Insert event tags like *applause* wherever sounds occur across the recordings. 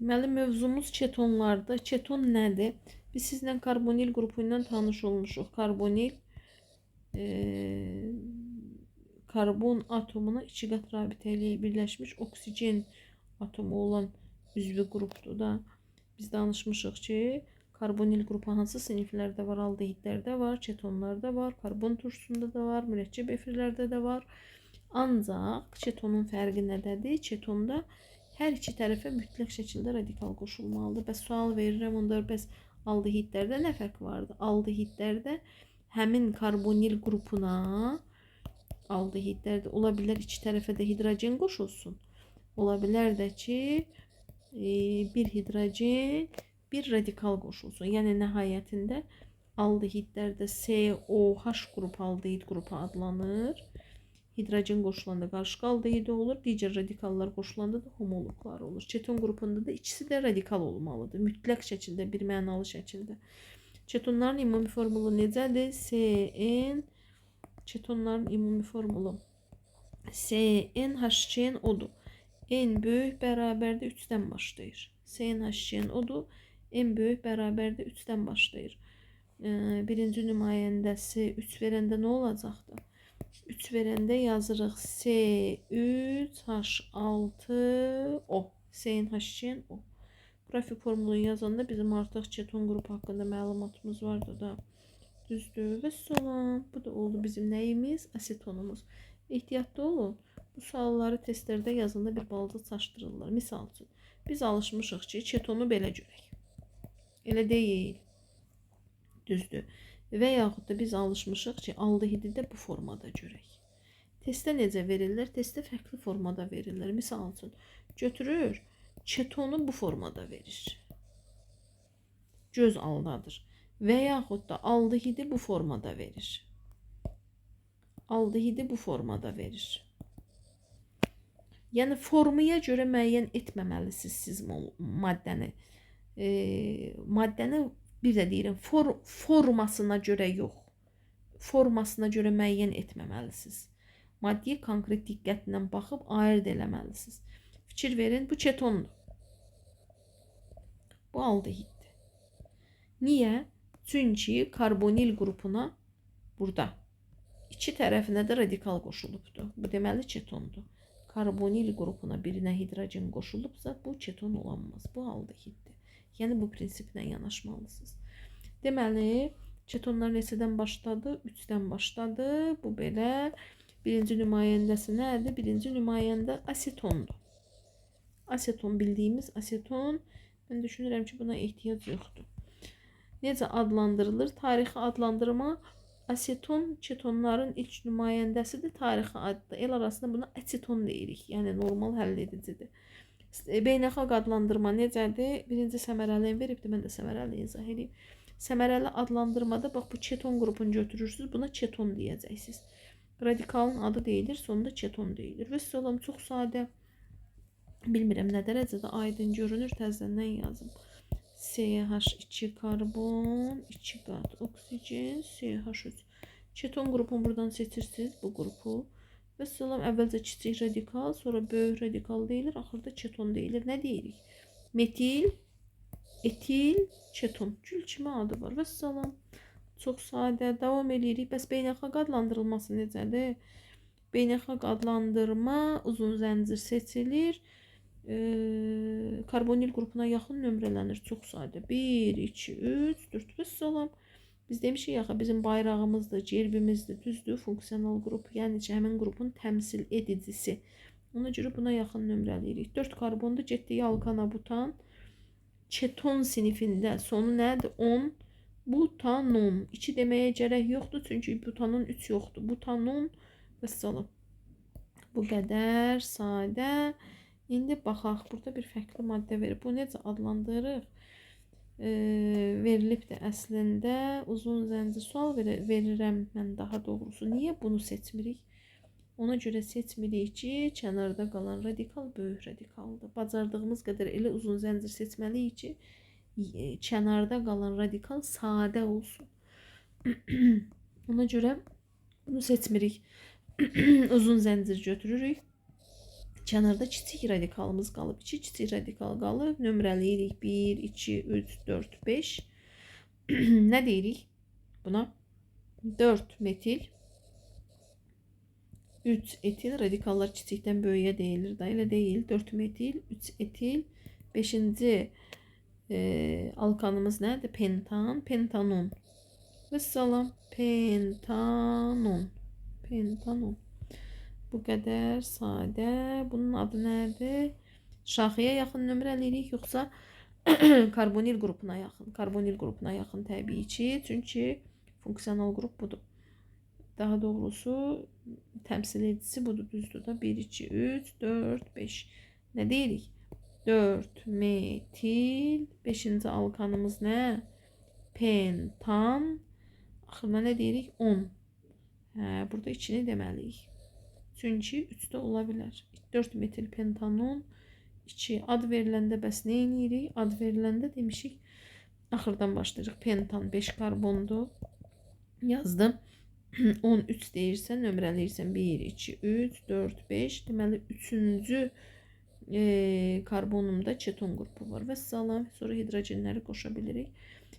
Deməli mövzumuz çetonlardır. Çeton nədir? Biz sizlə karbonil qrupu ilə tanış olmuşuq. Karbonil e, karbon atomuna iki qat rabitəli birləşmiş oksigen atomu olan üzvü qrupdur da. Biz danışmışıq ki, karbonil qrupu hansı siniflərdə var? Aldehidlərdə var, çetonlarda var, karbon turşusunda da var, mürəkkəb efirlərdə də var. Ancaq çetonun fərqi nədədir? Çetonda hər iki tərəfə mütləq şəkildə radikal qoşulmalıdır. Bəs sual verirəm onda bəs aldehidlərdə nə fərq vardı? Aldehidlərdə həmin karbonil qrupuna aldehidlərdə ola bilər iki tərəfə də hidrogen qoşulsun. Ola bilər də ki, e, bir hidrogen, bir radikal qoşulsun. Yəni nəhayətində aldehidlərdə COH qrupu aldehid qrupu adlanır. Hidrogen qoşulanda qarışıq aldehidi olur. Digər radikallar qoşulanda da homoloqlar olur. Çeton qrupunda da ikisi də radikal olmalıdır. Mütləq şəkildə, bir mənalı şəkildə. Çetonların ümumi formulu necədir? CN çetonların ümumi formulu CnHCN odur. En böyük bərabərdə 3-dən başlayır. CnHCN odur. En böyük bərabərdə 3-dən başlayır. Ee, birinci nümayəndəsi 3 verəndə nə olacaqdı? 3 verəndə yazırıq C3H6O. CnHCN O. Qrafik formulu yazanda bizim artıq çeton qrupu haqqında məlumatımız vardı da. Düzdür və salam. Bu da oldu bizim nəyimiz? Asetonumuz. Ehtiyatlı olun. Bu sualları testlərdə yazanda bir balaca çaşdırırlar. Misal üçün, biz alışmışıq ki, çetonu belə görək. Elə deyil. Düzdür. Və yaxud da biz alışmışıq ki, aldehidi də bu formada görək. Testdə necə verirlər? Testdə fərqli formada verirlər. Misal üçün, götürür, çetonu bu formada verir. Göz aldadır. Və yaxud da aldehidi bu formada verir. Aldehidi bu formada verir. Yəni formaya görə müəyyən etməməlisiniz siz maddəni. E, maddəni bir də deyirəm, for, formasına görə yox. Formasına görə müəyyən etməməlisiniz. Maddiyə konkret diqqətlə baxıb ayırd eləməlisiniz. Fikir verin, bu çetondur. Bu aldehiddir. Niyə? Çünki karbonil qrupuna burada iki tərəfinə də radikal qoşulubdur. Bu deməli çetondur. Karbonil qrupuna birinə hidrogen qoşulubsa bu çeton olanmaz. Bu aldehiddir. Yəni bu prinsiplə yanaşmalısınız. Deməli, çetonlar neçədən başladı? 3-dən başladı. Bu belə birinci nümayəndəsi nədir? Birinci nümayəndə asetondur. Aseton bildiyimiz aseton. Mən düşünürəm ki, buna ehtiyac yoxdur. Necə adlandırılır? Tarixi adlandırma aseton çetonların ilk nümayəndəsidir. Tarixi addır. El arasında buna aseton deyirik. Yəni normal həll edicidir. Beynəlxalq adlandırma necədir? Birinci səmərəli veribdi. Mən də səmərəli izah edeyim. Səmərəli adlandırmada bax bu çeton qrupunu götürürsüz. Buna çeton deyəcəksiniz. Radikalın adı deyilir, sonunda çeton deyilir. Və salam çox sadə. Bilmirəm nə dərəcədə aydın görünür. Təzədən yazım. CH2 karbon, 2 qat oksigen, CH3. Çeton qrupunu buradan seçirsiniz bu qrupu. Və salam əvvəlcə kiçik radikal, sonra böyük radikal deyilir, axırda çeton deyilir. Nə deyirik? Metil, etil, çeton. Gül kimi adı var. Və salam. Çox sadə. Davam edirik. Bəs beynəlxalq adlandırılması necədir? Beynəlxalq adlandırma uzun zəncir seçilir. Ee, karbonil qrupuna yaxın nömrələnir. Çox sadə. 1, 2, 3, 4 və salam. Biz demişik axı bizim bayrağımızdır, cerbimizdir, düzdür, funksional qrup, yəni ki, həmin qrupun təmsil edicisi. Ona görə buna yaxın nömrələyirik. 4 karbonda getdik alkana butan. Çeton sinifində sonu nədir? 10 butanon. 2 deməyə gərək yoxdur, çünki butanın 3 yoxdur. Butanon və salam. Bu qədər sadə. İndi baxaq, burada bir fərqli maddə verib. Bu necə adlandırırıq? E, verilib də əslində uzun zəncir sual verir, verirəm mən daha doğrusu. Niyə bunu seçmirik? Ona görə seçmirik ki, kənarda qalan radikal böyük radikaldır. Bacardığımız qədər elə uzun zəncir seçməliyik ki, e, kənarda qalan radikal sadə olsun. *clears throat* Ona görə bunu seçmirik. *clears throat* uzun zəncir götürürük. Kənarda kiçik radikalımız qalıb. 2 kiçik radikal qalıb. Nömrələyirik. 1, 2, 3, 4, 5. Nə deyirik? Buna 4 metil 3 etil radikallar kiçikdən böyüyə deyilir da elə deyil. 4 metil 3 etil 5-ci e, alkanımız nədir? Pentan, pentanon. Və salam pentanon. Pentanon. Bu qədər sadə. Bunun adı nədir? Şaxıya yaxın nömrə eləyirik yoxsa *clears throat* karbonil qrupuna yaxın. Karbonil qrupuna yaxın təbii ki, çünki funksional qrup budur. Daha doğrusu təmsil edicisi budur, düzdür da. 1, 2, 3, 4, 5. Nə deyirik? 4 metil. 5-ci alkanımız nə? Pentan. Axırına nə deyirik? 10. Hə, burada içini deməliyik. Çünki 3 də ola bilər. 4 metil pentanon 2 ad veriləndə bəs nə edirik? Ad veriləndə demişik axırdan başlayırıq. Pentan 5 karbondur. Yazdım. *clears throat* 13 deyirsən, nömrələyirsən 1, 2, 3, 4, 5. Deməli 3-cü e, karbonumda çeton qrupu var. Və salam. Sonra hidrogenləri qoşa bilirik.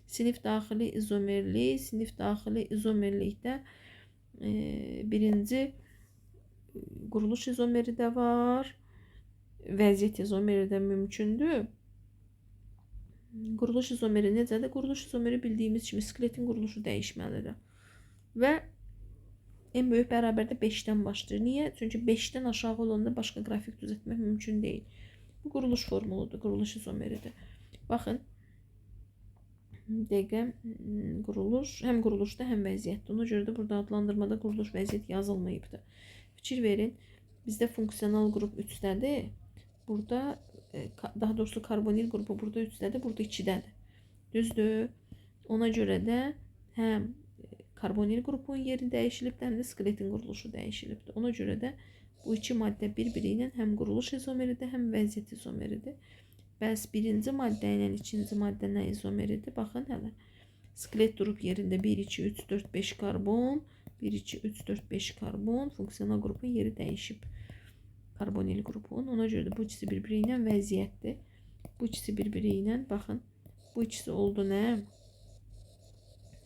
Sinif daxili izomerli, sinif daxili izomerlikdə e, birinci quruluş izomeri də var. Vəziyyət izomeri də mümkündür. Quruluş izomeri necədir? Quruluş izomeri bildiyimiz kimi skeletin quruluşu dəyişməlidir. Və en böyük bərabərdə 5-dən başlayır. Niyə? Çünki 5-dən aşağı olanda başqa qrafik düzəltmək mümkün deyil. Bu quruluş formuludur, quruluş izomeridir. Baxın. Dəqiqə quruluş, həm quruluşda, həm vəziyyətdə. Ona görə də burada adlandırmada quruluş vəziyyət yazılmayıbdır. Fikir verin. Bizde fonksiyonel grup 3'dədir. Burada e, daha doğrusu karbonil grubu burada 3'dədir, burada 2-dədir. Düzdür? Ona görə də həm karbonil qrupun yeri dəyişilib, həm də skeletin quruluşu dəyişilibdir. Ona görə də bu iki maddə bir-biri ilə həm quruluş izomeridir, həm vəziyyət izomeridir. Bəs birinci maddə ilə ikinci maddə nə izomeridir? Baxın hələ. Skelet durub yerində 1, 2, 3, 4, 5 karbon. 1, 2, 3, 4, 5 karbon fonksiyonel qrupun yeri dəyişib. Karbonil qrupun. Ona görə də bu ikisi bir-biri vəziyyətdir. Bu ikisi bir-biri baxın. Bu ikisi oldu nə?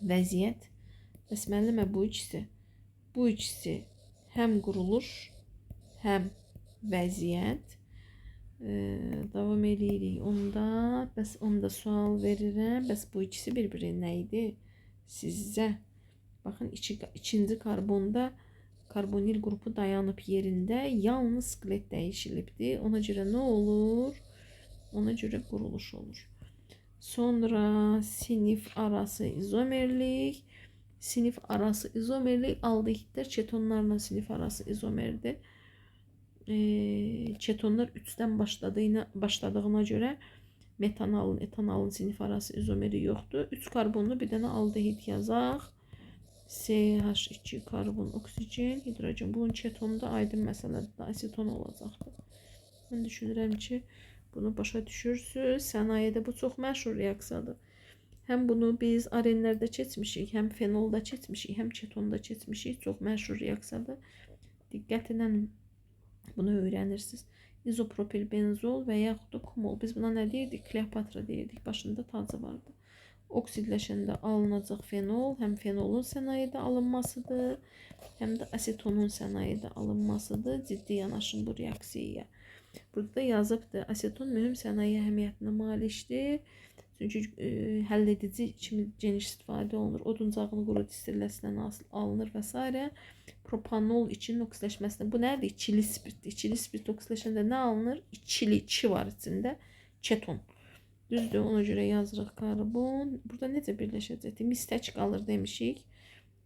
Vəziyyət. Bəs müəllimə bu ikisi bu ikisi həm quruluş, həm vəziyyət. Ee, davam edirik. Onda bəs onda sual verirəm. Bəs bu ikisi bir-biri nə idi? Sizcə? Bakın içi, ikinci karbonda karbonil grupu dayanıp yerində yalnız skelet dəyişilibdir. Ona görə nə olur? Ona görə quruluş olur. Sonra sinif arası izomerlik. Sinif arası izomerlik aldehitlər çetonlarla sinif arası izomerdir. E, çetonlar 3-dən başladığına, başladığına görə metanalın, etanalın sinif arası izomeri yoxdur. 3 karbonlu bir dənə aldehit yazaq. CH2 karbon, oksigen, hidrogen. Bunun çetonda aydın məsələdir. Aseton olacaqdır. Mən düşünürəm ki, bunu başa düşürsüz. Sənayedə bu çox məşhur reaksiyadır. Həm bunu biz arenlərdə keçmişik, həm fenolda keçmişik, həm çetonda keçmişik. Çox məşhur reaksiyadır. Diqqətlə bunu öyrənirsiniz. İzopropil benzol və yaxud da kumol. Biz buna nə deyirdik? Kleopatra deyirdik. Başında tacı vardı oksidləşəndə alınacaq fenol həm fenolun sənayedə alınmasıdır, həm də asetonun sənayedə alınmasıdır. Ciddi yanaşın bu reaksiyaya. Burada da yazıbdır. Aseton mühüm sənaye əhəmiyyətinə malikdir. Çünki e, həll edici kimi geniş istifadə olunur. Oduncağın quru distilləsindən alınır və s. Propanol için oksidləşməsində. Bu nədir? İçili spirtdir. İçili spirt oksidləşəndə nə alınır? İçili, çi var içində. Çeton. Düzdür, ona görə yazırıq karbon. Burada necə birləşəcəkdir? Mistəç qalır demişik.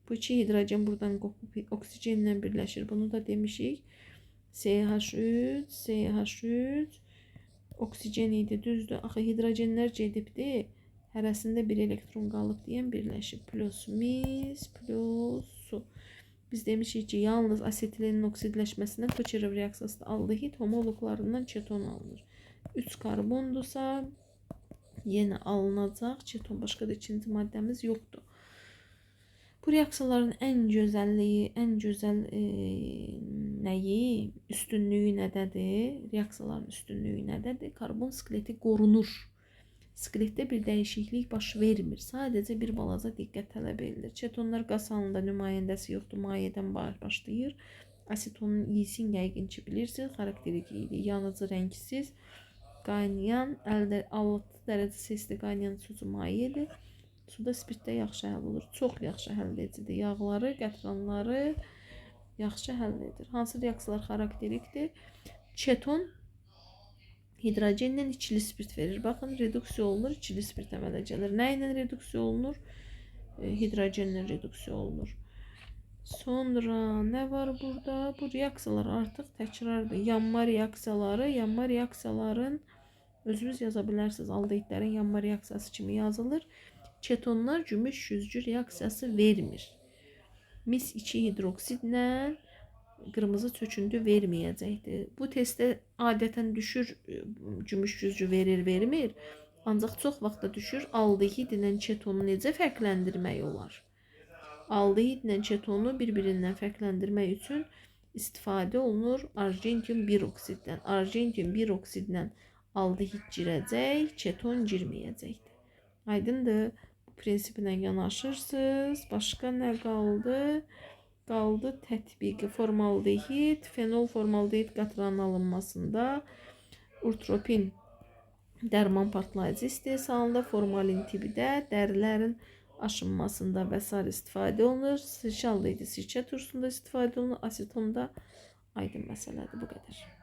Bu iki hidrogen buradan qopub oksigenlə birləşir. Bunu da demişik. CH3, CH3 oksigen idi, düzdür. Axı hidrogenlər gedibdi. Hərəsində bir elektron qalıb deyən birləşib. Plus mis, plus su. Biz demişik ki, yalnız asetilenin oksidləşməsindən Kocherov reaksiyasında aldehid homoloqlarından çeton alınır. 3 karbondursa Yeni alınacaq. Çeton başqa da ikinci maddəmiz yoxdur. Bu reaksiyaların ən gözəlliyi, ən gözəl e, nəyi, üstünlüyü nədədir? Reaksiyaların üstünlüyü nədədir? Karbon skeleti qorunur. Skeletdə bir dəyişiklik baş vermir. Sadəcə bir balaca diqqət tələb edilir. Çetonlar qaz halında nümayəndəsi yoxdur. Mayədən baş- başlayır. Asetonun iyisin yəqin ki bilirsiniz. Xarakterik iyiliyi, yanıcı rəngsiz, qaynayan, əldə 6 dərəcə sesli qaynayan sucu mayedir. Suda spirtdə yaxşı həll olur. Çox yaxşı həll edicidir. Yağları, qətranları yaxşı həll edir. Hansı reaksiyalar xarakterikdir? Çeton hidrogenlə içili spirt verir. Baxın, reduksiya olunur, içili spirt əmələ gəlir. Nə ilə reduksiya olunur? E, hidrogenlə reduksiya olunur. Sonra nə var burada? Bu reaksiyalar artıq təkrardır. Yanma reaksiyaları, yanma reaksiyaların özünüz yaza bilərsiniz. Aldehidlərin yanma reaksiyası kimi yazılır. Ketonlar gümüş yüzcü reaksiyası vermir. Mis 2 hidroksidlə qırmızı çöküntü verməyəcəkdir. Bu testdə adətən düşür e, gümüş yüzcü verir, vermir. Ancaq çox vaxtda düşür aldehid ilə ketonu necə fərqləndirmək olar? Aldehid ilə ketonu bir-birindən fərqləndirmək üçün istifadə olunur argentium 1 oksiddən. Argentium 1 oksidlə aldehid girəcək, keton girməyəcəkdir. Aydındır. Bu prinsiplə yanaşırsınız. Başqa nə qaldı? Qaldı tətbiqi formaldehid, fenol formaldehid qatranın alınmasında urtropin dərman partlayıcı istehsalında, formalin tibdə, dərilərin aşınmasında və sair istifadə olunur. Sirkə aldehidi sirkə turşusunda istifadə olunur. Asetonda aydın məsələdir bu qədər.